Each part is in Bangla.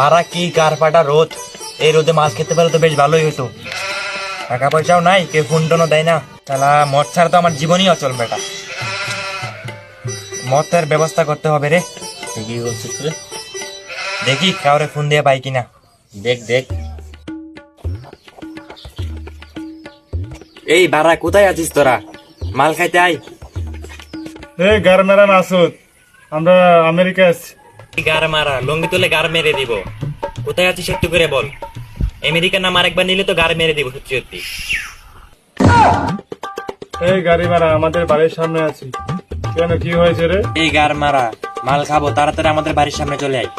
বারা কি কার ফাটা রোদ? এই রোদে মাছ খেতে পারলে তো বেশ ভালোই হতো টাকা পয়সাও নাই কেউ ফোন টোনও দেয় না। তাহলে মদ ছাড়া তো আমার জীবনই অচল বেটা। মদের ব্যবস্থা করতে হবে রে। ঠিকই বলছিস রে? দেখি কাউরে ফোন দিয়ে পাই কিনা। দেখ দেখ। এই বারা কোথায় আছিস তোরা? মাল খাইতে আই এই গার মেরা মাসুদ আমরা আমেরিকা আছি। গার মারা লঙ্গি তুলে গার মেরে দিব। কোথায় আছিস একটু করে বল। আমেরিকার নাম আরেকবার নিলে তো গার মেরে দিব সত্যি সত্যি। এই গাড়ি মারা আমাদের বাড়ির সামনে আছি। কেন কি হয়েছে রে? এই গার মারা মাল খাব তাড়াতাড়ি আমাদের বাড়ির সামনে চলে আয়।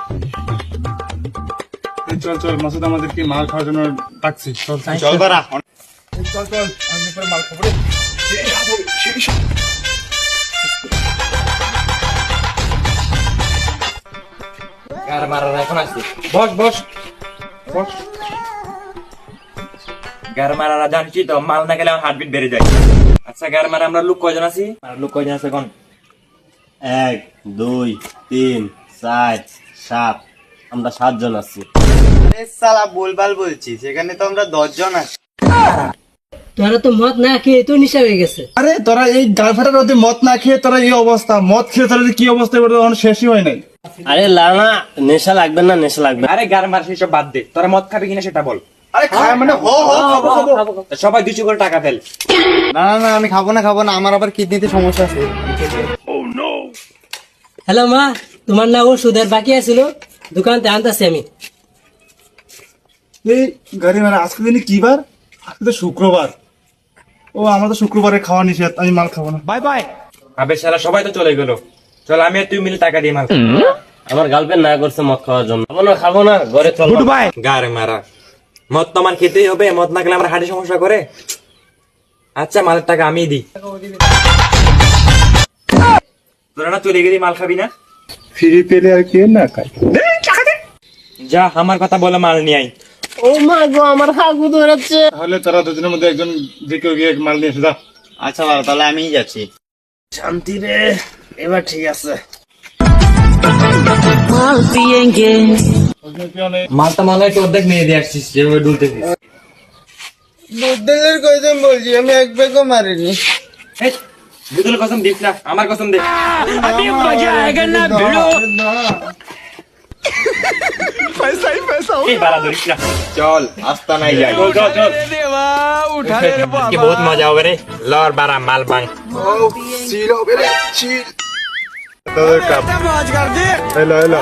চল চল মাসুদ আমাদের কি মাল খাওয়ার জন্য ডাকছি। চল চল চল বারা চল চল আমি মাল খাব রে। গার মারা এখন আসছি বস বস। বস। গার মারা জানছি তো? মাল না গেলে আমার হার্টবিট বেড়ে যায়। আচ্ছা গার মারা আমরা লোক কয়জন আছি? আর লোক কয়জন আছে এখন এক দুই তিন চার সাত। আমরা সাতজন আছি। আরে সালা বলবাল বলছি সেখানে তো আমরা দশজন আছি। তোরা তো মদ না খেয়ে তো নিশা হয়ে গেছে। আরে তোরা এই গালফাটার রোদে মদ না খেয়ে তোরা এই অবস্থা। মদ খেয়ে তোরা কি অবস্থা? শেষই হয় নাই। আরে লানা নেশা লাগবে না নেশা লাগবে আরে গার মার সেসব বাদ দে। তোরা মদ খাবি কিনা সেটা বল। আরে খায় মানে হো হো খাব খাব। সবাই দুশো করে টাকা ফেল। না না না আমি খাব না খাব না। আমার আবার কিডনিতে সমস্যা আছে। হ্যালো মা তোমার না ওষুধের বাকি আছিল? দোকানতে আনতেছি আমি। এই গাড়ি মারা আজকে দিনে কি বার? আজকে তো শুক্রবার। ও আমরা তো শুক্রবারে খাওয়া নিষেধ আমি মাল খাব না। বাই বাই আবে শালা সবাই তো চলে গেল। চল আমি তুই মিলে টাকা দিয়ে মাল খাব। আমার গার্লফ্রেন্ড না করছে মদ খাওয়ার জন্য। খাব না খাব না ঘরে চল। গারে মারা। মদ তো আমার খেতেই হবে মদ না খেলে আমার হার্টে সমস্যা করে। আচ্ছা মালের টাকা আমিই দিই। তোরা না চলে গেলি মাল খাবি না? ফ্রি পেলে আর কি না খাই যা আমার কথা বলে মাল নিয়ে আই ও মা গো আমার হাগু ধরেছে। তাহলে তারা দুজনের মধ্যে একজন যে কেউ গিয়ে মাল নিয়ে এসে যা। আচ্ছা বাবা তাহলে আমিই যাচ্ছি। শান্তি রে। এবার ঠিক আছে। নেই মালটা মাল একটু অর্ধেক নিয়ে দিয়ে আসছিস যেভাবে ডুলতেছিস বুদ্ধের কইতাম বলছি আমি এক ব্যাগও মারিনি। বুদুল কসম দিস না আমার কসম দে। এই বাড়া ধরিস না। চল আস্তা নাই যাই। চল চল চল। কি বহুত মজা হবে রে লর বারা মাল বাং তাদের কাপ এলো এলো